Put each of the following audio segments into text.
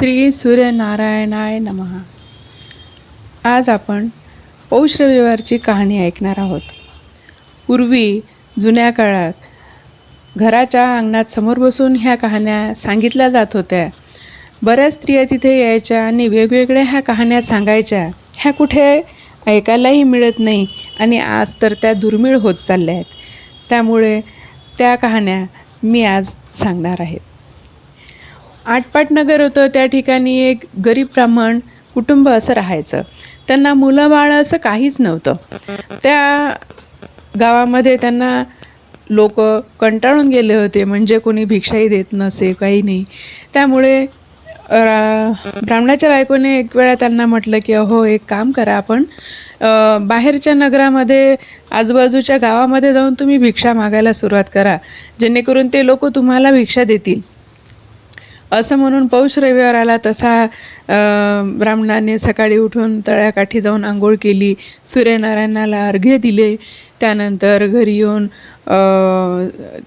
श्री सूर्यनारायणाय नमः. आज आपण पौष रविवारची कहाणी ऐकणार आहोत. पूर्वी जुन्या काळात घराच्या अंगणात समोर बसून ह्या कहाण्या सांगितल्या जात होत्या. बऱ्याच स्त्रिया तिथे यायच्या आणि वेगवेगळ्या ह्या कहाण्या सांगायच्या. ह्या कुठे ऐकायलाही मिळत नाही आणि आज तर त्या दुर्मिळ होत चालल्या आहेत. त्यामुळे त्या कहाण्या मी आज सांगणार आहेत आटपाटनगर होतं त्या ठिकाणी एक गरीब ब्राह्मण कुटुंब असं राहायचं. त्यांना मुलं बाळं असं काहीच नव्हतं. त्या गावामध्ये त्यांना लोक कंटाळून गेले होते म्हणजे कोणी भिक्षाही देत नसे काही नाही. त्यामुळे ब्राह्मणाच्या बायकोने एक वेळा त्यांना म्हटलं की अहो एक काम करा आपण. बाहेरच्या नगरामध्ये आजूबाजूच्या गावामध्ये जाऊन तुम्ही भिक्षा मागायला सुरुवात करा. जेणेकरून ते लोक तुम्हाला भिक्षा देतील. असं म्हणून पौष रविवार आला तसा ब्राह्मणाने सकाळी उठून तळ्याकाठी जाऊन आंघोळ केली सूर्यनारायणाला अर्घ्य दिले. त्यानंतर घरी येऊन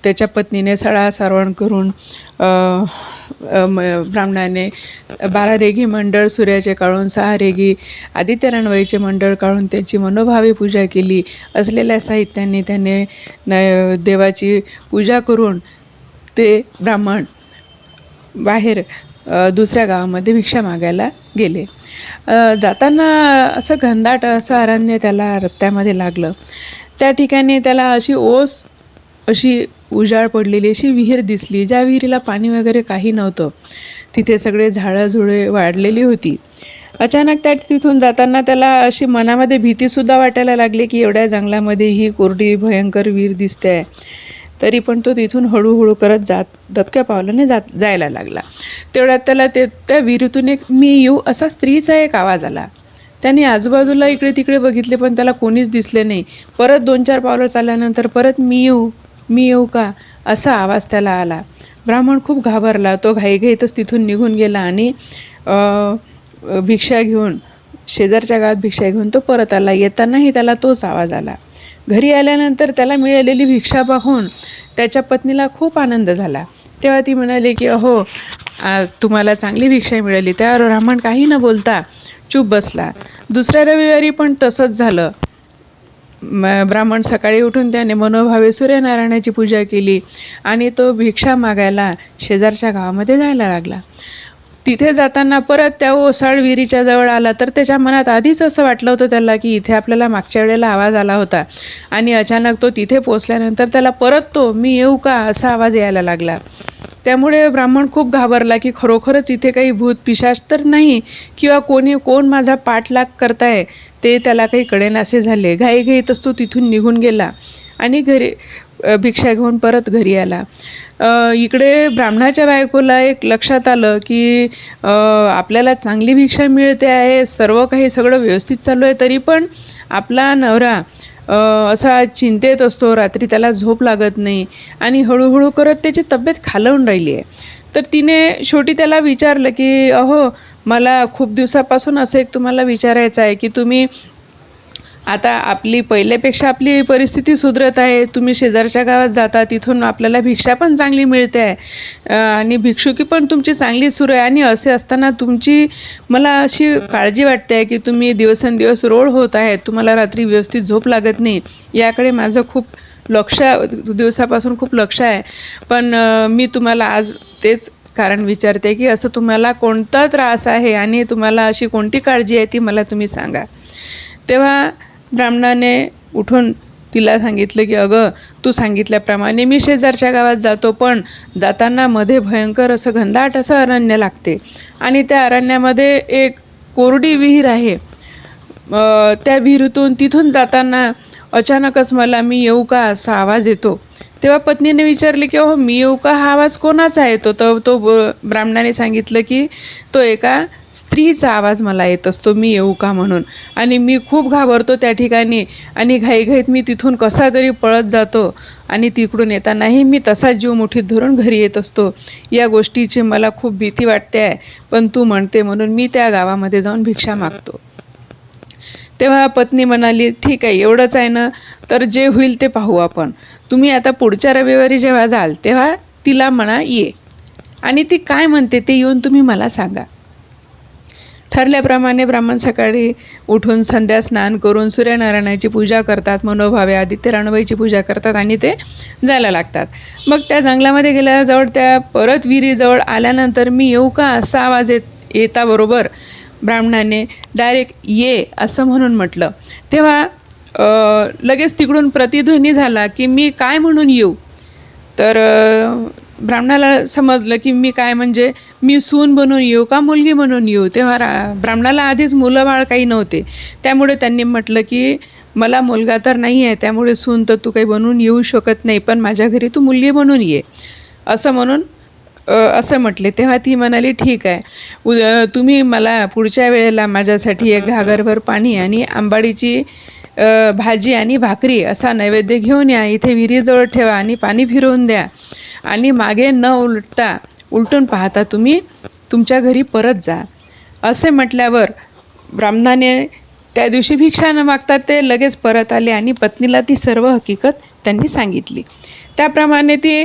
त्याच्या पत्नीने सळा सारवण करून म- ब्राह्मणाने बारा रेगी मंडळ सूर्याचे काढून सहा रेगी आदित्यरणवाईचे मंडळ काढून त्याची मनोभावे पूजा केली. असलेल्या साहित्याने त्याने न देवाची पूजा करून ते ब्राह्मण बाहेर दुसऱ्या गावामध्ये भिक्षा मागायला गेले. जाताना असं घनदाट असं अरण्य त्याला रस्त्यामध्ये लागलं. त्या ठिकाणी त्याला अशी ओस अशी उजाळ पडलेली अशी विहीर दिसली ज्या विहिरीला पाणी वगैरे काही नव्हतं. तिथे सगळे झाडंझुळे वाढलेली होती. अचानक त्या तिथून जाताना त्याला अशी मनामध्ये भीतीसुद्धा वाटायला लागली की एवढ्या जंगलामध्ये ही कोरडी भयंकर विहीर दिसते आहे तरी पण तो तिथून हळूहळू करत जात दबक्या पावलाने जात जायला लागला. तेवढ्यात त्याला ते त्या विहिरीतून एक मी येऊ असा स्त्रीचा एक आवाज आला. त्याने आजूबाजूला इकडे तिकडे बघितले पण त्याला कोणीच दिसले नाही. परत दोन चार पावलं चालल्यानंतर परत मी येऊ मी येऊ का? असा आवाज त्याला आला. ब्राह्मण खूप घाबरला. तो घाईघाईतच तिथून निघून गेला आणि भिक्षा घेऊन शेजारच्या गावात भिक्षा घेऊन तो परत आला. येतानाही त्याला तोच आवाज आला. घरी आल्यानंतर त्याला मिळालेली भिक्षा पाहून त्याच्या पत्नीला खूप आनंद झाला. तेव्हा ती म्हणाली की अहो तुम्हाला चांगली भिक्षा मिळाली. त्यावर ब्राह्मण काही न बोलता चूप बसला. दुसऱ्या रविवारी पण तसंच झालं. ब्राह्मण सकाळी उठून त्याने मनोभावे सूर्यनारायणाची पूजा केली आणि तो भिक्षा मागायला शेजारच्या गावामध्ये जायला लागला. तिथे जाताना परत त्या ओसाळ विहिरीच्या जवळ आला तर त्याच्या मनात आधीच असं वाटलं होतं त्याला की इथे आपल्याला मागच्या वेळेला आवाज आला होता. आणि अचानक तो तिथे पोचल्यानंतर त्याला परत तो मी येऊ का? असा आवाज यायला लागला. त्यामुळे ब्राह्मण खूप घाबरला की खरोखरच इथे काही भूत पिशाच तर नाही? किंवा कोणी कोण माझा पाठलाग करताय? ते त्याला काही कळेनासे झाले. घाईघाईतच तो तिथून निघून गेला. आणि घरी भिक्षा घेऊन परत घरी आला. इकडे ब्राह्मणाच्या बायकोला एक लक्षात आलं की आपल्याला चांगली भिक्षा मिळते आहे सर्व काही सगळं व्यवस्थित चालू आहे तरी पण आपला नवरा असा चिंतेत असतो रात्री त्याला झोप लागत नाही आणि हळूहळू करत त्याची तब्येत खालवून राहिली आहे. तर तिने शेवटी त्याला विचारलं की अहो मला खूप दिवसापासून असं एक तुम्हाला विचारायचं आहे की तुम्ही आता आपली पहिल्यापेक्षा आपली परिस्थिती सुधरत आहे. तुम्ही शेजारच्या गावात जाता तिथून आपल्याला भिक्षा पण चांगली मिळते. आहे आणि भिक्षुकी पण तुमची चांगली सुरू आहे. आणि असे असताना तुमची मला अशी काळजी वाटते आहे की तुम्ही दिवसेंदिवस रोड होत आहेत. तुम्हाला रात्री व्यवस्थित झोप लागत नाही. याकडे माझं खूप लक्ष दिवसापासून खूप लक्ष आहे. पण मी तुम्हाला आज तेच कारण विचारते की असं तुम्हाला कोणता त्रास आहे? आणि तुम्हाला अशी कोणती काळजी आहे ती मला तुम्ही सांगा. तेव्हा ब्राह्मणाने उठून तिला सांगितलं की अगं तू सांगितल्याप्रमाणे मी शेजारच्या गावात जातो पण जाताना मध्ये भयंकर असं घनदाट असं अरण्य लागते आणि त्या अरण्यामध्ये एक कोरडी विहीर आहे. त्या विहिरीतून तिथून जाताना अचानकच मला मी येऊ का? असा आवाज येतो. तेव्हा पत्नीने विचारले की अहो मी येऊ का? हा आवाज कोणाचा येतो? तर तो ब- ब्राह्मणाने सांगितलं की तो एका स्त्रीचा आवाज मला येत असतो मी येऊ का म्हणून? आणि मी खूप घाबरतो त्या ठिकाणी. आणि घाईघाईत मी तिथून कसा तरी पळत जातो. आणि तिकडून येतानाही मी तसाच जीव मुठीत धरून घरी येत असतो. या गोष्टीची मला खूप भीती वाटते आहे. पण तू म्हणते म्हणून मी त्या गावामध्ये जाऊन भिक्षा मागतो. तेव्हा पत्नी म्हणाली ठीक आहे एवढंच आहे ना तर जे होईल ते पाहू आपण. तुम्ही आता पुढच्या रविवारी जेव्हा जाल तेव्हा तिला म्हणा ये. आणि ती काय म्हणते ते येऊन तुम्ही मला सांगा. ठरल्याप्रमाणे ब्राह्मण सकाळी उठून संध्या स्नान करून सूर्यनारायणाची पूजा करतात मनोभावे आदित्य राणबाईची पूजा करतात आणि ते जायला लागतात. मग त्या जंगलामध्ये गेल्याजवळ त्या परत विहिरीजवळ आल्यानंतर मी येऊ का? असा आवाज येत येताबरोबर ब्राह्मणाने डायरेक्ट ये असं म्हणून म्हटलं. तेव्हा लगेच तिकडून प्रतिध्वनी झाला की मी काय म्हणून येऊ? तर ब्राह्मणाला समजलं की मी काय म्हणजे मी सून बनून येऊ का मुलगी म्हणून येऊ? तेव्हा रा ब्राह्मणाला आधीच मुलं बाळ काही नव्हते. त्यामुळे त्यांनी म्हटलं की मला मुलगा तर नाही आहे त्यामुळे सून तर तू काही बनून येऊ शकत नाही पण माझ्या घरी तू मुलगी म्हणून ये. असं म्हणून असं म्हटले. तेव्हा ती म्हणाली ठीक आहे. उ तुम्ही मला पुढच्या वेळेला माझ्यासाठी एक घागरभर पाणी आणि आंबाडीची भाजी आणि भाकरी असा नैवेद्य घेऊन या. इथे विहिरीजवळ ठेवा आणि पाणी फिरवून द्या. आणि मागे न उलटता उलटून पाहता तुम्ही तुमच्या घरी परत जा. असे म्हटल्यावर ब्राह्मणाने त्या दिवशी भिक्षा न मागता ते लगेच परत आले आणि पत्नीला ती सर्व हकीकत त्यांनी सांगितली. त्याप्रमाणे ती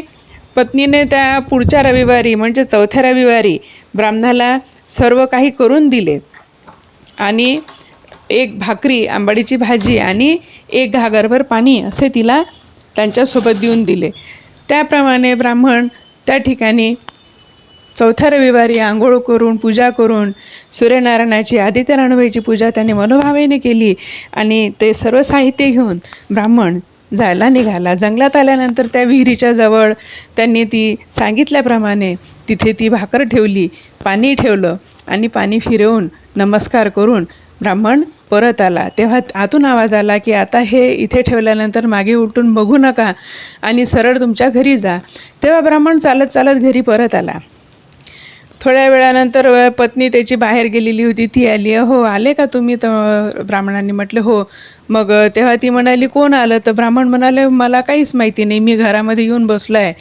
पत्नीने त्या पुढच्या रविवारी म्हणजे चौथ्या रविवारी ब्राह्मणाला सर्व काही करून दिले. आणि एक भाकरी आंबाडीची भाजी आणि एक घागरभर पाणी असे तिला त्यांच्यासोबत देऊन दिले. त्याप्रमाणे ब्राह्मण त्या ठिकाणी चौथ्या रविवारी आंघोळ करून पूजा करून सूर्यनारायणाची आदित्य राणबाईची पूजा त्यांनी मनोभावेने केली आणि ते सर्व साहित्य घेऊन ब्राह्मण जायला निघाला. जंगलात आल्यानंतर त्या विहिरीच्या जवळ त्यांनी ती सांगितल्याप्रमाणे तिथे ती भाकर ठेवली पाणी ठेवलं आणि पाणी फिरवून नमस्कार करून ब्राह्मण परत आला. तेव्हा आतून आवाज आला की आता हे इथे ठेवल्यानंतर मागे उलटून बघू नका आणि सरळ तुमच्या घरी जा. तेव्हा ब्राह्मण चालत चालत घरी परत आला. थोड्या वेळानंतर पत्नी त्याची बाहेर गेलेली होती. ती आली हो आले का तुम्ही? तर ब्राह्मणांनी म्हटलं हो. मग तेव्हा ती म्हणाली कोण आलं? तर ब्राह्मण म्हणाले मला काहीच माहिती नाही. मी घरामध्ये येऊन बसलो आहे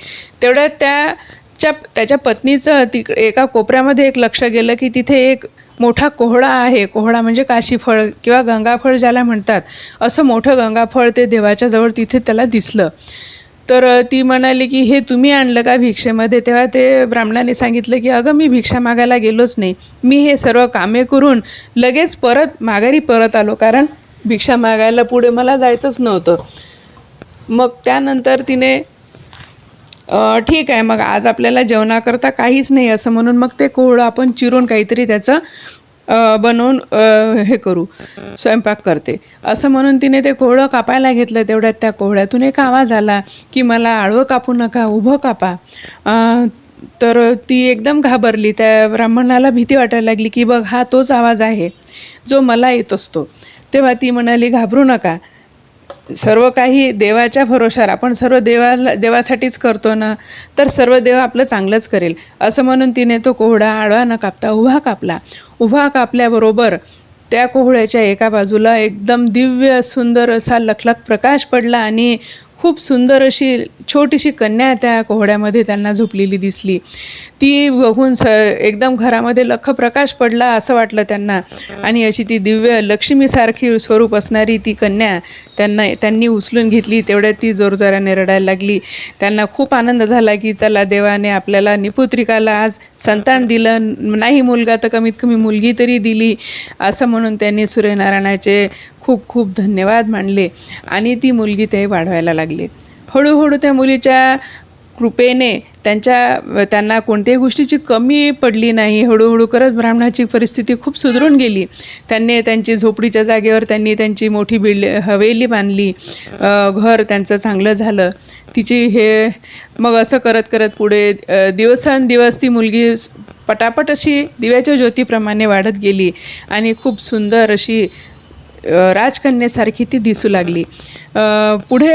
तेवढ्यात त्याच्या त्याच्या पत्नीचं तिक एका कोपऱ्यामध्ये एक लक्ष गेलं की तिथे एक मोठा कोहळा आहे. कोहळा म्हणजे काशीफळ किंवा गंगाफळ ज्याला म्हणतात. असं मोठं गंगाफळ ते देवाच्या जवळ तिथे त्याला दिसलं. तर ती म्हणाली की हे तुम्ही आणलं का भिक्षेमध्ये? तेव्हा ते ब्राह्मणाने सांगितलं की अगं मी भिक्षा मागायला गेलोच नाही. मी हे सर्व कामे करून लगेच परत माघारी परत आलो. कारण भिक्षा मागायला पुढे मला जायचंच नव्हतं. मग त्यानंतर तिने ठीक आहे मग आज आपल्याला जेवणाकरता काहीच नाही असं म्हणून मग ते कोहळं आपण चिरून काहीतरी त्याचं बनवून हे करू स्वयंपाक करते. असं म्हणून तिने ते कोहळं कापायला घेतलं तेवढ्यात त्या कोहळ्यातून एक आवाज आला की मला आडवं कापू नका उभं कापा. तर ती एकदम घाबरली त्या ब्राह्मणाला भीती वाटायला लागली की बघ हा तोच आवाज आहे जो मला येत असतो. तेव्हा ती म्हणाली घाबरू नका. सर्व काही देवाच्या भरोशावर आपण सर्व देवाला देवासाठीच करतो ना तर सर्व देव आपलं चांगलंच करेल. असं म्हणून तिने तो कोहडा आडवा न कापता उभा कापला. उभा कापल्याबरोबर त्या कोहळ्याच्या एका बाजूला एकदम दिव्य सुंदर असा लखलख प्रकाश पडला आणि खूप सुंदर अशी छोटीशी कन्या त्या कोहड्यामध्ये त्यांना झोपलेली दिसली. ती बघून स एकदम घरामध्ये लख प्रकाश पडला असं वाटलं त्यांना. आणि अशी ती दिव्य लक्ष्मीसारखी स्वरूप असणारी ती कन्या त्यांना त्यांनी उचलून घेतली. तेवढ्यात ती जोरजोराने रडायला लागली. त्यांना खूप आनंद झाला की चला देवाने आपल्याला निपुत्रिकाला आज संतान दिलं. नाही मुलगा तर कमीत कमी मुलगी तरी दिली. असं म्हणून त्यांनी सूर्यनारायणाचे खूप खूप धन्यवाद मानले. आणि ती मुलगी ते वाढवायला लागले. हळूहळू त्या मुलीच्या कृपेने त्यांच्या त्यांना कोणत्याही गोष्टीची कमी पडली नाही. हळूहळू करत ब्राह्मणाची परिस्थिती खूप सुधरून गेली. त्यांनी त्यांची झोपडीच्या जागेवर त्यांनी त्यांची मोठी बिल्ड हवेली बांधली. घर त्यांचं चांगलं झालं. तिची हे मग असं करत करत पुढे दिवसांदिवस ती मुलगी पटापट अशी दिव्याच्या ज्योतीप्रमाणे वाढत गेली. आणि खूप सुंदर अशी राजकन्यासारखी ती दिसू लागली. पुढे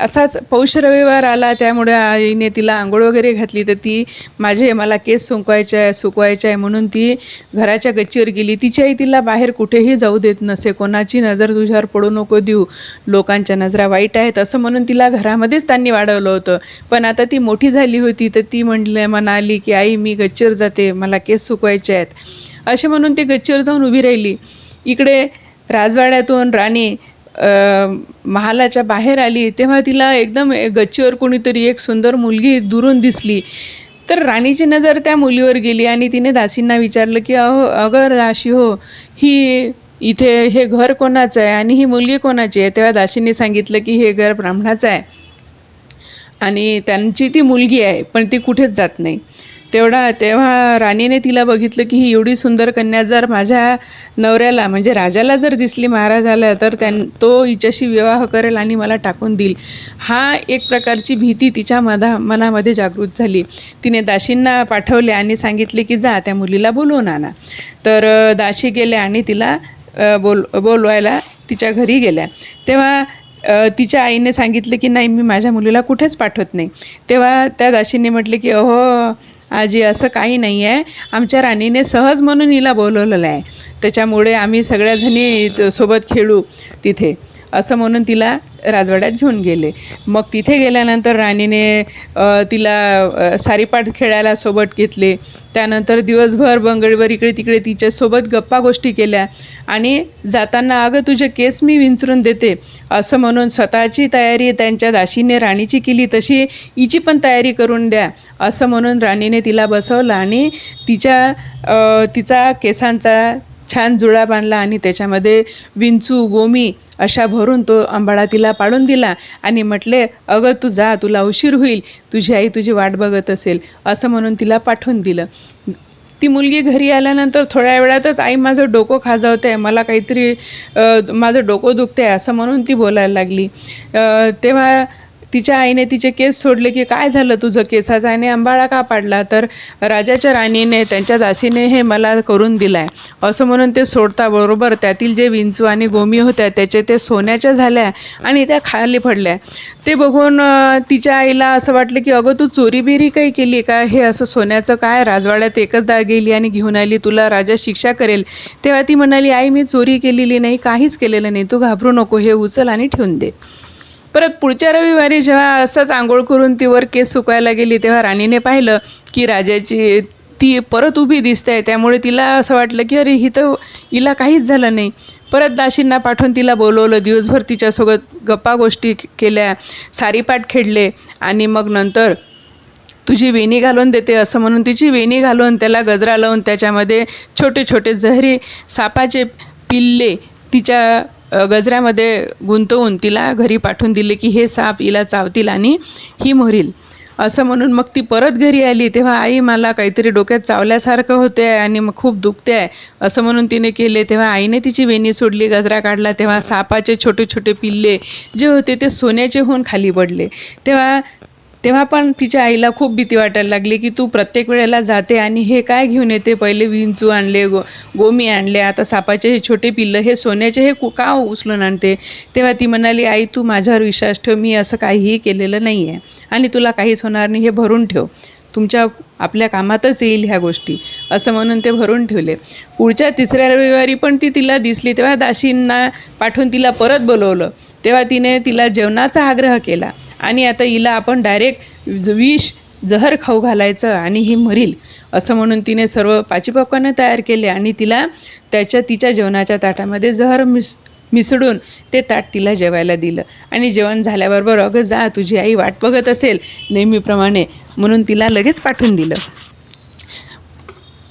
असाच पौष रविवार आला त्यामुळे आईने तिला आंघोळ वगैरे घातली तर ती माझे मला केस सुकवायचे आहे सुकवायचे आहे म्हणून ती घराच्या गच्चीवर गेली. तिची आई तिला बाहेर कुठेही जाऊ देत नसे. कोणाची नजर तुझ्यावर पडू नको देऊ. लोकांच्या नजरा वाईट आहेत असं म्हणून तिला घरामध्येच त्यांनी वाढवलं होतं. पण आता ती मोठी झाली होती तर ती म्हणले म्हणाली की आई मी गच्चीवर जाते. मला केस सुकवायचे आहेत. असे म्हणून ती गच्चीवर जाऊन उभी राहिली. इकडे राजवाड्यातून राणी महालाच्या बाहेर आली तेव्हा तिला एकदम गच्चीवर कोणीतरी एक सुंदर मुलगी दुरून दिसली. तर राणीची नजर त्या मुलीवर गेली आणि तिने दासींना विचारलं की अहो अगर दाशी हो ही इथे हे घर कोणाचं आहे आणि ही मुलगी कोणाची आहे? तेव्हा दासींनी सांगितलं की हे घर ब्राह्मणाचं आहे आणि त्यांची ती मुलगी आहे पण ती कुठेच जात नाही. तेवढा तेव्हा राणीने तिला बघितलं की ही एवढी सुंदर कन्या जर माझ्या नवऱ्याला म्हणजे राजाला जर दिसली महाराजाला तर त्यां तो हिच्याशी विवाह करेल आणि मला टाकून देईल. हा एक प्रकारची भीती तिच्या मधा मनामध्ये जागृत झाली. तिने दाशींना पाठवले आणि सांगितले की जा त्या मुलीला बोलवून आणा तर दाशी गेल्या आणि तिला बोल बोलवायला तिच्या घरी गेल्या. तेव्हा तिच्या आईने सांगितले की नाही मी माझ्या मुलीला कुठेच पाठवत नाही. तेव्हा त्या दाशीने म्हटले की अहो आजी असं काही नाही आहे आमच्या राणीने सहज म्हणून हिला बोलवलेलं आहे. त्याच्यामुळे आम्ही सगळ्याजणी इथं सोबत खेळू तिथे. असं म्हणून तिला राजवाड्यात घेऊन गेले. मग तिथे गेल्यानंतर राणीने तिला सारीपाठ खेळायला सोबत घेतले. त्यानंतर दिवसभर बंगळीवर इकडे तिकडे तिच्यासोबत गप्पा गोष्टी केल्या. आणि जाताना अगं तुझे केस मी विंचरून देते. असं म्हणून स्वतःची तयारी त्यांच्या दाशीने राणीची केली. तशी हिची पण तयारी करून द्या. असं म्हणून राणीने तिला बसवलं आणि तिच्या तिचा केसांचा छान जुळा बांधला आणि त्याच्यामध्ये विंचू गोमी अशा भरून तो आंबाळा तिला पाडून दिला आणि म्हटले अगं तू जा तुला उशीर होईल. तुझी आई तुझी वाट बघत असेल. असं म्हणून तिला पाठवून दिलं. ती मुलगी घरी आल्यानंतर थोड्या वेळातच आई माझं डोकं खाजवते आहे मला काहीतरी माझं डोकं दुखते आहे असं म्हणून ती बोलायला लागली. तेव्हा तिच्या आईने तिचे केस सोडले की काय झालं तुझं केसाचा आईने आंबाळा का पाडला? तर राजाच्या राणीने त्यांच्या दासीने हे मला करून दिलं आहे असं म्हणून ते सोडता बरोबर. त्यातील जे विंचू आणि गोमी होत्या त्याचे ते सोन्याच्या झाल्या आणि त्या खाली पडल्या. ते बघून तिच्या आईला असं वाटलं की अगं तू चोरी बिरी काही केली का? हे असं सोन्याचं काय? राजवाड्यात एकचदा गेली आणि घेऊन आली. तुला राजा शिक्षा करेल. तेव्हा ती म्हणाली आई मी चोरी केलेली नाही काहीच केलेलं नाही. तू घाबरू नको. हे उचल आणि ठेवून दे. परत पुढच्या रविवारी जेव्हा असंच आंघोळ करून ती वर केस सुकायला गेली तेव्हा राणीने पाहिलं की राजाची ती परत उभी दिसते त्यामुळे तिला असं वाटलं की अरे ही तर हिला काहीच झालं नाही. परत दाशींना पाठवून तिला बोलवलं दिवसभर तिच्यासोबत गप्पा गोष्टी केल्या सारीपाठ खेळले आणि मग नंतर तुझी वेणी घालून देते असं म्हणून तिची वेणी घालून त्याला गजरा लावून त्याच्यामध्ये छोटे छोटे जहरी सापाचे पिल्ले तिच्या गजऱ्यामध्ये गुंतवून तिला घरी पाठवून दिले की हे साप हिला चावतील आणि ही मरील. असं म्हणून मग ती परत घरी आली. तेव्हा आई मला काहीतरी डोक्यात चावल्यासारखं होते आहे आणि मग खूप दुखते आहे असं म्हणून तिने केले. तेव्हा आईने तिची वेणी सोडली गजरा काढला. तेव्हा सापाचे छोटे छोटे पिल्ले जे होते ते सोन्याचे होऊन खाली पडले. तेव्हा तेव्हा पण तिच्या आईला खूप भीती वाटायला लागली की तू प्रत्येक वेळेला जाते आणि हे काय घेऊन येते? पहिले विंचू आणले गो गोमी आणले आता सापाचे हे छोटे पिल्लं हे सोन्याचे हे कु- का उचलून आणते? तेव्हा ती म्हणाली आई तू माझ्यावर विश्वास ठेव मी असं काहीही केलेलं नाही आहे आणि तुला काहीच होणार नाही हे भरून ठेव. तुमच्या आपल्या कामातच येईल ह्या गोष्टी. असं म्हणून ते भरून ठेवले. पुढच्या तिसऱ्या रविवारी पण ती तिला दिसली. तेव्हा दाशींना पाठवून तिला परत बोलवलं. तेव्हा तिने तिला जेवणाचा आग्रह केला. आणि आता हिला आपण डायरेक्ट विष जहर खाऊ घालायचं आणि ही मरील असं म्हणून तिने सर्व पाचीपक्वानं तयार केले आणि तिला त्याच्या तिच्या जेवणाच्या ताटामध्ये जहर मिस मिसळून ते ताट तिला जेवायला दिलं. आणि जेवण झाल्याबरोबर अगं जा तुझी आई वाट बघत असेल नेहमीप्रमाणे म्हणून तिला लगेच पाठवून दिलं.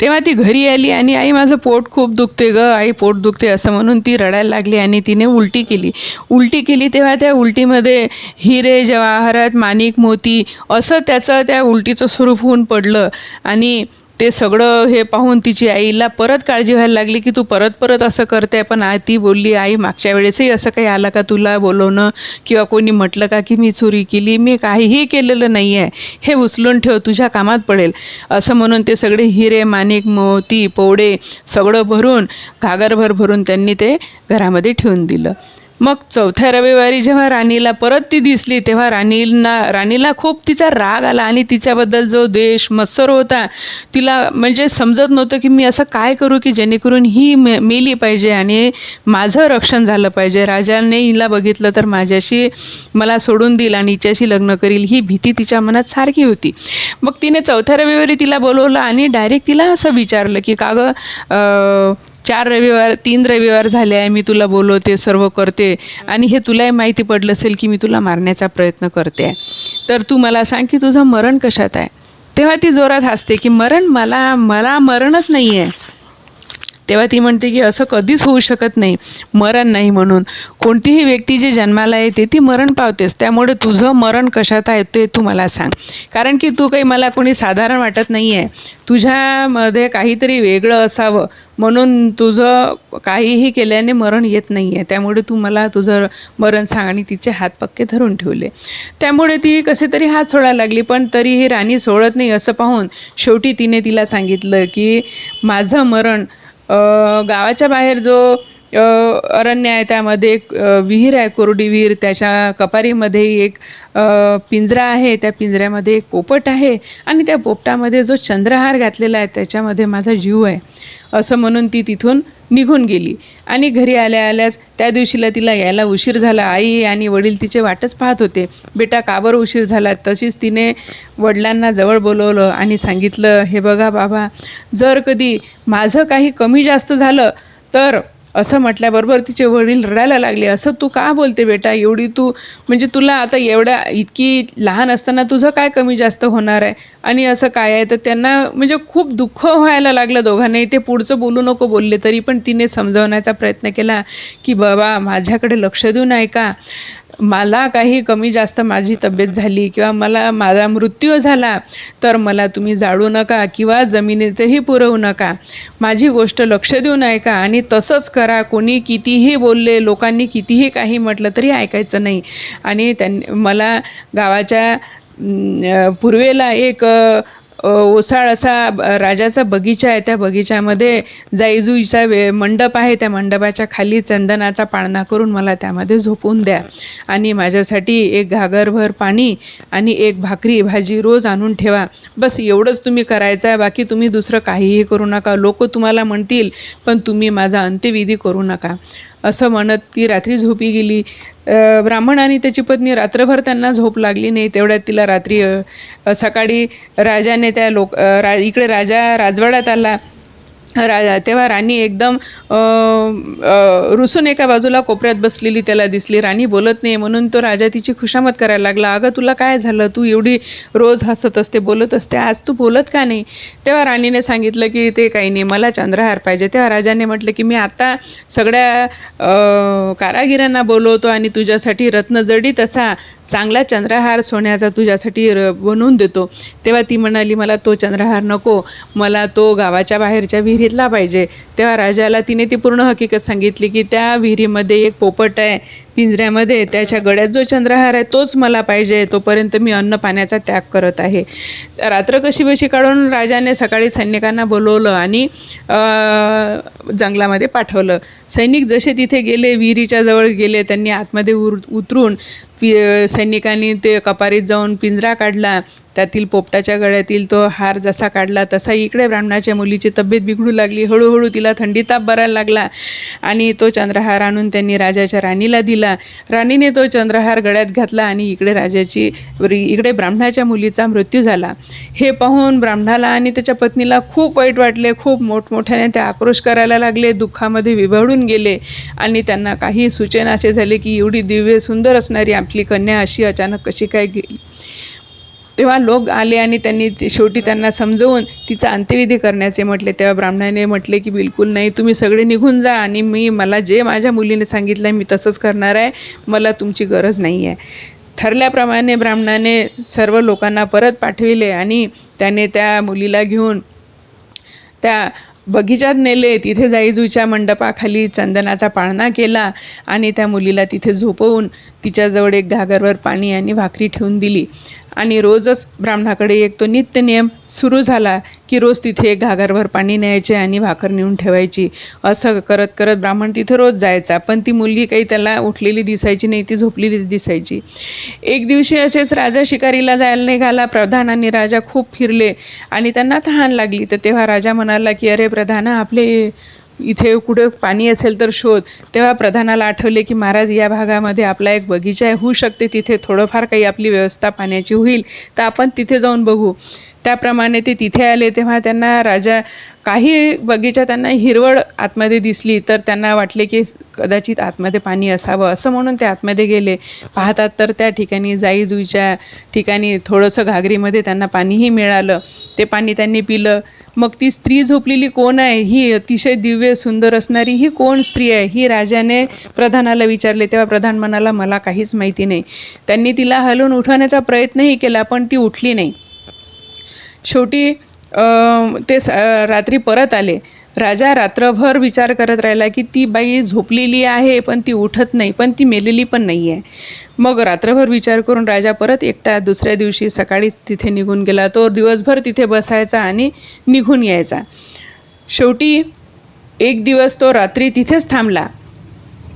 तेव्हा ती घरी आली आणि आई माझं पोट खूप दुखते ग आई पोट दुखते असं म्हणून ती रडायला लागली आणि तिने उलटी केली. उलटी केली तेव्हा त्या उलटीमध्ये हिरे जवाहरात माणिक मोती असं त्याचं त्या उलटीचं स्वरूप होऊन पडलं. आणि ते सगळं हे पाहून तिची आईला परत काळजी व्हायला लागली की तू परत परत असं करते पण आ ती बोलली आई मागच्या वेळेसही असं काही आलं का तुला बोलवणं? किंवा कोणी म्हटलं का की मी चोरी केली? मी काहीही केलेलं नाही आहे हे उचलून ठेव तुझ्या कामात पडेल. असं म्हणून ते सगळे हिरे माणिक मोती पोवडे सगळं भरून घागरभर भरून त्यांनी ते घरामध्ये ठेवून दिलं. मग चौथ्या रविवारी जेव्हा राणीला परत ती दिसली तेव्हा राणींना राणीला खूप तिचा राग आला आणि तिच्याबद्दल जो देश मत्सर होता तिला म्हणजे समजत नव्हतं की मी असं काय करू की जेणेकरून ही मे मेली पाहिजे आणि माझं रक्षण झालं पाहिजे. राजाने हिला बघितलं तर माझ्याशी मला सोडून देईल आणि हिच्याशी लग्न करील ही भीती तिच्या मनात सारखी होती. मग तिने चौथ्या रविवारी तिला बोलवलं आणि डायरेक्ट तिला असं विचारलं की का गं चार रविवार तीन रविवार झाले आहे मी तुला बोलवते सर्व करते आणि हे तुलाही माहिती पडलं असेल की मी तुला मारण्याचा प्रयत्न करते आहे. तर तू मला सांग की तुझं मरण कशात आहे? तेव्हा ती जोरात हसते की मरण मला मला मरणच नाही आहे तेव्हा ती म्हणते की असं कधीच होऊ शकत नाही मरण नाही म्हणून. कोणतीही व्यक्ती जी जन्माला येते ती मरण पावतेस त्यामुळे तुझं मरण कशात आहे ते तू मला सांग. कारण की तू काही मला कोणी साधारण वाटत नाही आहे तुझ्यामध्ये काहीतरी वेगळं असावं. म्हणून तुझं काहीही केल्याने मरण येत नाही आहे त्यामुळे तू मला तुझं मरण सांग आणि तिचे हात पक्के धरून ठेवले. त्यामुळे ती कसे तरी हात सोडायला लागली पण तरीही राणी सोडत नाही असं पाहून शेवटी तिने तिला सांगितलं की माझं मरण गावाच्या बाहेर जो अरण्य आहे त्यामध्ये एक विहीर आहे कोरडी विहीर. त्याच्या कपारीमध्ये एक पिंजरा आहे. त्या पिंजऱ्यामध्ये एक पोपट आहे आणि त्या पोपटामध्ये जो चंद्रहार घातलेला आहे त्याच्यामध्ये माझा जीव आहे. असं म्हणून ती तिथून निघून गेली. आणि घरी आल्या आल्याच त्या दिवशीला तिला यायला उशीर झाला. आई आणि वडील तिचे वाटच पाहत होते. बेटा काबर उशीर झाला? तशीच तिने वडिलांना जवळ बोलवलं आणि सांगितलं हे बघा बाबा जर कधी माझं काही कमी जास्त झालं तर असं म्हटल्याबरोबर तिचे वडील रडायला लागले. असं तू का बोलते बेटा? एवढी तू म्हणजे तुला आता एवढ्या इतकी लहान असताना तुझं काय कमी जास्त होणार आहे? आणि असं काय आहे? तर त्यांना म्हणजे खूप दुःख व्हायला लागलं दोघांनाही. ते पुढचं बोलू नको बोलले तरी पण तिने समजावण्याचा प्रयत्न केला की बाबा माझ्याकडे लक्ष देऊन ऐका मला काही कमी जास्त माझी तब्येत झाली किंवा मला माझा मृत्यू झाला तर मला तुम्ही जाळू नका किंवा जमिनीतही पुरवू नका. माझी गोष्ट लक्ष देऊन ऐका आणि तसंच करा. कोणी कितीही बोलले लोकांनी कितीही काही म्हटलं तरी ऐकायचं नाही. आणि त्यां मला गावाच्या पूर्वेला एक ओसाळ असा राजाचा बगीचा आहे. त्या बगीच्यामध्ये जाईजुईचा वे मंडप आहे. त्या मंडपाच्या खाली चंदनाचा पाळणा करून मला त्यामध्ये झोपून द्या. आणि माझ्यासाठी एक घागरभर पाणी आणि एक भाकरी भाजी रोज आणून ठेवा. बस एवढंच तुम्ही करायचं आहे. बाकी तुम्ही दुसरं काहीही करू नका. लोक तुम्हाला म्हणतील पण तुम्ही माझा अंत्यविधी करू नका. असं म्हणत ती रात्री झोपी गेली. ब्राह्मण आणि त्याची पत्नी रात्रभर त्यांना झोप लागली नाही. तेवढ्यात तिला रात्री सकाळी राजाने त्या लोक रा इकडे राजा राजवाड्यात आला. राजा तेव्हा राणी एकदम रुसून एका बाजूला कोपऱ्यात बसलेली त्याला दिसली. राणी बोलत नाही म्हणून तो राजा तिची खुशामत करायला लागला. अगं तुला काय झालं? तू एवढी रोज हसत असते बोलत असते. आज तू बोलत का नाही? तेव्हा राणीने सांगितलं की ते काही नाही मला चंद्रहार पाहिजे. तेव्हा राजाने म्हटलं की मी आता सगळ्या कारागिरांना बोलवतो आणि तुझ्यासाठी रत्न जडी असा चांगला चंद्रहार सोन्याचा तुझ्यासाठी र बनवून देतो तेव्हा ती म्हणाली मला तो चंद्रहार नको. मला तो गावाच्या बाहेरच्या विहिरीतला पाहिजे. तेव्हा राजाला तिने ती पूर्ण हकीकत सांगितली की त्या विहिरीमध्ये एक पोपट आहे पिंजऱ्यामध्ये. त्याच्या गळ्यात जो चंद्रहार आहे तोच मला पाहिजे. तोपर्यंत मी अन्न पाण्याचा त्याग करत आहे. रात्र कशी बशी काढून राजाने सकाळी सैनिकांना बोलवलं आणि जंगलामध्ये पाठवलं. सैनिक जसे तिथे गेले विहिरीच्या जवळ गेले त्यांनी आतमध्ये उर उतरून पि सैनिकांनी ते कपारीत जाऊन पिंजरा काढला. त्यातील पोपटाच्या गळ्यातील तो हार जसा काढला तसा इकडे ब्राह्मणाच्या मुलीची तब्येत बिघडू लागली. हळूहळू तिला थंडी ताप भरायला लागला आणि तो चंद्रहार आणून त्यांनी राजाच्या राणीला दिला. राणीने तो चंद्रहार गळ्यात घातला आणि इकडे राजाची इकडे ब्राह्मणाच्या मुलीचा मृत्यू झाला. हे पाहून ब्राह्मणाला आणि त्याच्या पत्नीला खूप वाईट वाटले. खूप मोठमोठ्याने ते आक्रोश करायला लागले दुःखामध्ये विभळून गेले आणि त्यांना काही सूचना असे झाले की एवढी दिव्य सुंदर असणारी आपली कन्या अशी अचानक कशी काय गेली? तेव्हा लोक आले आणि त्यांनी ते- शेवटी त्यांना समजवून तिचा अंत्यविधी करण्याचे म्हटले. तेव्हा ब्राह्मणाने म्हटले की बिलकुल नाही तुम्ही सगळे निघून जा आणि मी मला जे माझ्या मुलीने सांगितलं आहे मी तसंच करणार आहे. मला तुमची गरज नाही आहे. ठरल्याप्रमाणे ब्राह्मणाने सर्व लोकांना परत पाठविले आणि त्याने त्या मुलीला घेऊन त्या बगीचात नेले. तिथे जाईजूच्या मंडपाखाली चंदनाचा पाळणा केला आणि त्या मुलीला तिथे झोपवून तिच्याजवळ एक घागरवर पाणी आणि भाकरी ठेवून दिली. आणि रोजच ब्राह्मणाकडे एक तो नित्य नियम सुरू झाला की रोज तिथे एक घागरभर पाणी न्यायचे आणि भाकर नेऊन ठेवायची. असं करत करत ब्राह्मण तिथे रोज जायचा. पण ती मुलगी काही त्याला उठलेली दिसायची नाही ती झोपलेलीच दिसायची. एक दिवशी असेच राजा शिकारीला जायला निघाला. प्रधान आणि राजा खूप फिरले आणि त्यांना तहान लागली. तर तेव्हा राजा म्हणाला की अरे प्रधाना आपले इथे कुठे पाणी असेल तर शोध. तेव्हा प्रधानाला आठवले की महाराज या भागामध्ये आपला एक बगीचा आहे. होऊ शकते तिथे थोडंफार काही आपली व्यवस्था पाण्याची होईल. तर आपण तिथे जाऊन बघू. त्याप्रमाणे ते तिथे आले तेव्हा त्यांना राजा काही बगीचा त्यांना हिरवळ आतमध्ये दिसली तर त्यांना वाटले की कदाचित आतमध्ये पाणी असावं. असं म्हणून ते आतमध्ये गेले. पाहतात तर त्या ठिकाणी जाई जुईच्या ठिकाणी थोडंसं घागरीमध्ये त्यांना पाणीही मिळालं. ते पाणी त्यांनी पिलं. मग ती स्त्री झोपलेली कोण आहे? ही अतिशय दिव्य सुंदर असणारी ही कोण स्त्री आहे? ही राजाने प्रधानाला विचारले तेव्हा प्रधान म्हणाला मला काहीच माहिती नाही. त्यांनी तिला हलवून उठवण्याचा प्रयत्नही केला पण ती उठली नाही. शेवटी ते स- रात्री परत आले. राजा रात्रभर विचार करत राहिला की ती बाई झोपलेली आहे पण ती उठत नाही पण ती मेलेली पण नाही आहे मग रात्रभर विचार करून राजा परत एकटा दुसऱ्या दिवशी सकाळीच तिथे निघून गेला. तो दिवसभर तिथे बसायचा आणि निघून यायचा. शेवटी एक दिवस तो रात्री तिथेच थांबला.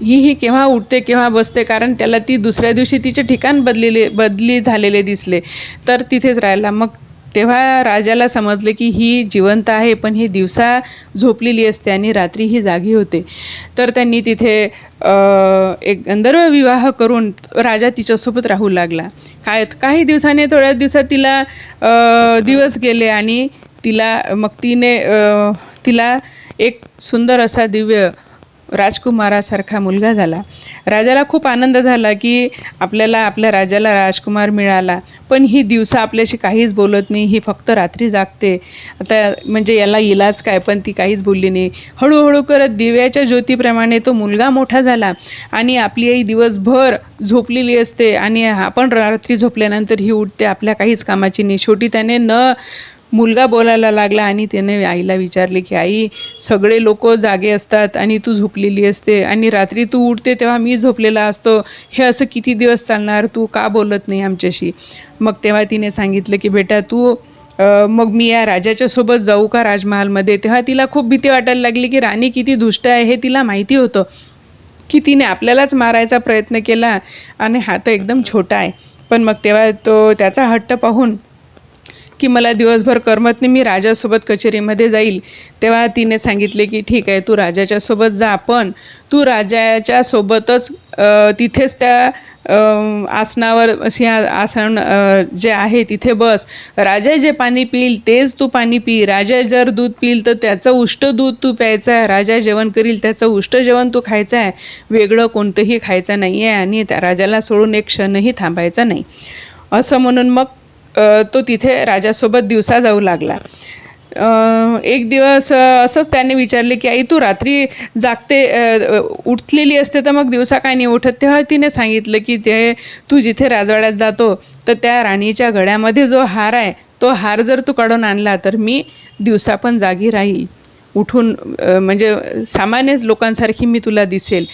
ही ही केव्हा उठते केव्हा बसते कारण त्याला ती दुसऱ्या दिवशी तिचे ठिकाण बदलेले बदली झालेले दिसले. तर तिथेच राहिला. मग तेव्हा राजाला समजले की ही जिवंत आहे पण ही दिवसा झोपलेली असते आणि रात्री ही जागी होते. तर त्यांनी तिथे एक गंधर्व विवाह करून राजा तिच्यासोबत राहू लागला. काय काही दिवसाने थोड्या दिवसात तिला दिवस गेले आणि तिला मग तिने तिला एक सुंदर असा दिव्य राजकुमारासारखा मुलगा झाला. राजाला खूप आनंद झाला की आपल्याला आपल्या राजाला राजकुमार मिळाला. पण ही दिवसा आपल्याशी काहीच बोलत नाही ही फक्त रात्री जागते. आता म्हणजे याला इलाज काय पण ती काहीच बोलली नाही. हळूहळू करत दिव्याच्या ज्योतीप्रमाणे तो मुलगा मोठा झाला आणि आपली आई दिवसभर झोपलेली असते आणि आपण रात्री झोपल्यानंतर ही उठते आपल्या काहीच कामाची नाही. शेवटी त्याने न मुलगा बोलायला लागला आणि त्याने आईला विचारले की आई सगळे लोक जागे असतात आणि तू झोपलेली असते आणि रात्री तू उठते तेव्हा मी झोपलेला असतो. हे असं किती दिवस चालणार? तू का बोलत नाही आमच्याशी? मग तेव्हा तिने सांगितलं की बेटा तू मग मी या राजाच्या सोबत जाऊ का राजमहालमध्ये? तेव्हा तिला खूप भीती वाटायला लागली की राणी किती दुष्ट आहे हे तिला माहिती होतं की तिने आपल्यालाच मारायचा प्रयत्न केला आणि हा तर एकदम छोटा आहे. पण मग तेव्हा तो त्याचा हट्ट पाहून की मला दिवसभर करमत नाही मी राजासोबत कचेरीमध्ये जाईल. तेव्हा तिने सांगितले की ठीक आहे तू राजाच्या सोबत जा पण तू राजाच्या सोबतच तिथेच त्या आसनावर सिंहा आसन जे आहे तिथे बस. राजा जे पाणी पिईल तेच तू पाणी पी. राजा जर दूध पिईल तर त्याचं उष्ट दूध तू प्यायचं आहे. राजा जेवण करील त्याचं उष्ट जेवण तू खायचं आहे. वेगळं कोणतंही खायचं नाही आहे आणि त्या राजाला सोडून एक क्षणही थांबायचा नाही. असं म्हणून मग तो तिथे राजासोबत दिवसा जाऊ लागला. एक दिवस असंच त्याने विचारले की आई तू रात्री जागते उठलेली असते तर मग दिवसा काय नाही उठत? तेव्हा तिने सांगितलं की ते तू जिथे राजवाड्यात जातो तर त्या राणीच्या गळ्यामध्ये जो हार आहे तो हार जर तू काढून आणला तर मी दिवसा पण जागी राहील. उठून म्हणजे सामान्य लोकांसारखी मी तुला दिसेल.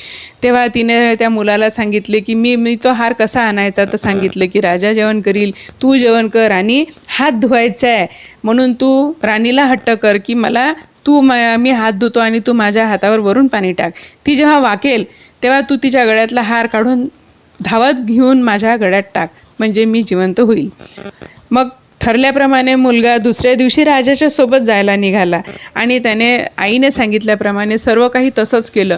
तेव्हा तिने त्या मुलाला सांगितले की मी मी तो हार कसा आणायचा? तर सांगितलं की राजा जेवण करील तू जेवण कर आणि हात धुवायचा आहे म्हणून तू राणीला हट्ट कर की मला तू म मी हात धुतो आणि तू माझ्या हातावर वरून पाणी टाक. ती जेव्हा वाकेल तेव्हा तू तिच्या गळ्यातला हार काढून धावत घेऊन माझ्या गळ्यात टाक. म्हणजे मी जिवंत होईल. मग ठरल्याप्रमाणे मुलगा दुसऱ्या दिवशी राजाच्या सोबत जायला निघाला आणि त्याने आईने सांगितल्याप्रमाणे सर्व काही तसंच केलं.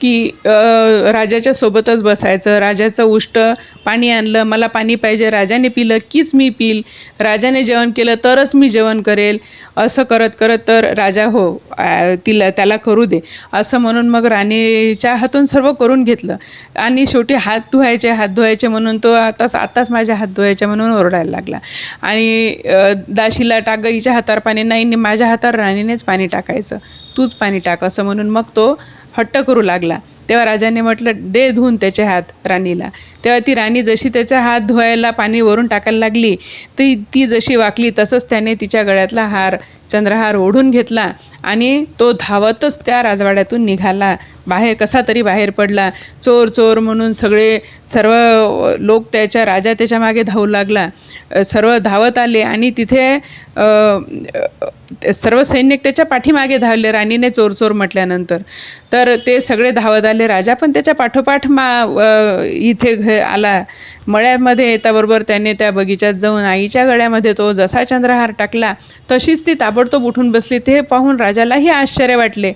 की राजाच्या सोबतच बसायचं राजाचं उष्ट पाणी आणलं मला पाणी पाहिजे राजाने पिलं कीच मी पिल राजाने जेवण केलं तरच मी जेवण करेल असं करत करत तर राजा हो तिला त्याला करू दे असं म्हणून मग राणीच्या हातून सर्व करून घेतलं. आणि शेवटी हात धुवायचे हात धुवायचे म्हणून तो आताच आताच माझ्या हात धुवायचे म्हणून ओरडायला लागला. आणि दाशीला टाक हातावर पाणी नाही नाही, माझ्या हातावर राणीनेच पाणी टाकायचं तूच पाणी टाक असं म्हणून मग तो हट्ट करू लागला. तेव्हा राजाने म्हटलं दे धुवून त्याचे हात राणीला. तेव्हा ती राणी जशी त्याचा हात धुवायला पाणी वरून टाकायला लागली ती ती जशी वाकली तसंच त्याने तिच्या गळ्यातला हार चंद्रहार ओढून घेतला आणि तो धावतच त्या राजवाड्यातून निघाला. बाहेर कसा तरी बाहेर पडला. चोर चोर म्हणून सगळे सर्व लोक त्याच्या राजा त्याच्यामागे धावू लागला. सर्व धावत आले आणि तिथे सर्व सैनिक त्याच्या पाठीमागे धावले. राणीने चोर चोर म्हटल्यानंतर. तर ते सगळे धावत आले. राजा पण त्याच्या पाठोपाठ मा इथे घ आला. मळ्यामध्ये येताबरोबर त्याने त्या बगीचात जाऊन आईच्या गळ्यामध्ये तो जसा चंद्रहार टाकला तशीच ती ताबडतोब उठून बसली. ते पाहून राजालाही आश्चर्य वाटले.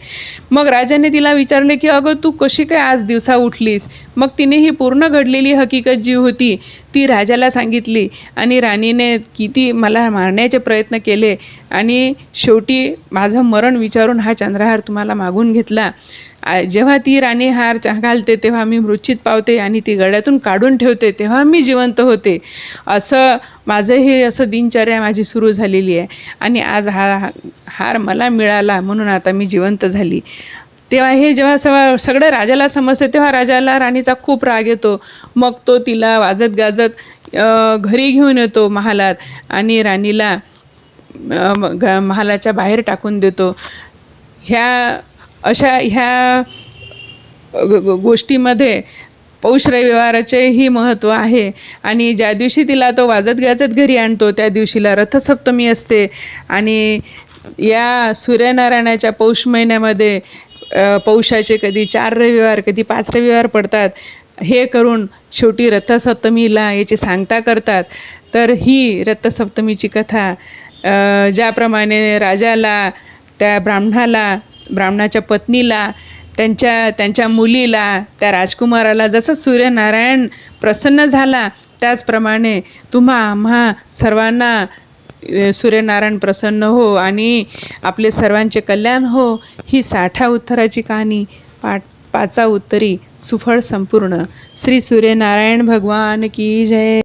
मग राजाने तिला विचारले की अगं तू कशी काय आज दिवसा उठलीस? मग तिने ही पूर्ण घडलेली हकीकत जी होती ती राजाला सांगितली आणि राणीने किती मला मारण्याचे प्रयत्न केले आणि शेवटी माझं मरण विचारून हा चंद्रहार तुम्हाला मागून घेतला. जेव्हा ती राणी हार घालते तेव्हा मी मृच्छित पावते आणि ती गळ्यातून काढून ठेवते तेव्हा मी जिवंत होते. असं माझं हे असं दिनचर्या माझी सुरू झालेली आहे आणि आज हा- हार मला मिळाला म्हणून आता मी जिवंत झाली. तेव्हा हे जेव्हा सव सगळं राजाला समजते तेव्हा राजाला राणीचा खूप राग येतो. मग तो तिला वाजत गाजत घरी घेऊन येतो महालात आणि राणीला ग- महालाच्या बाहेर टाकून देतो. ह्या अशा ह्या गोष्टीमध्ये पौष व्यवहाराचेही महत्त्व आहे. आणि ज्या दिवशी तिला तो वाजत गाजत घरी आणतो त्या दिवशीला रथसप्तमी असते. आणि या सूर्यनारायणाच्या पौष महिन्यामध्ये पौषाचे कधी चार रविवार कधी पाच रविवार पडतात. हे करून शेवटी रथसप्तमीला याची सांगता करतात. तर ही रथसप्तमीची कथा ज्याप्रमाणे राजाला त्या ब्राह्मणाला ब्राह्मणाच्या पत्नीला त्यांच्या त्यांच्या मुलीला त्या राजकुमाराला जसं सूर्यनारायण प्रसन्न झाला त्याचप्रमाणे तुम्हा आम्हा सर्वांना सूर्यनारायण प्रसन्न हो आणि आपले सर्वांचे कल्याण हो ही साठा उत्तराची कहाणी पाठ पाचा उत्तरी सुफळ संपूर्ण. श्री सूर्यनारायण भगवान की जय.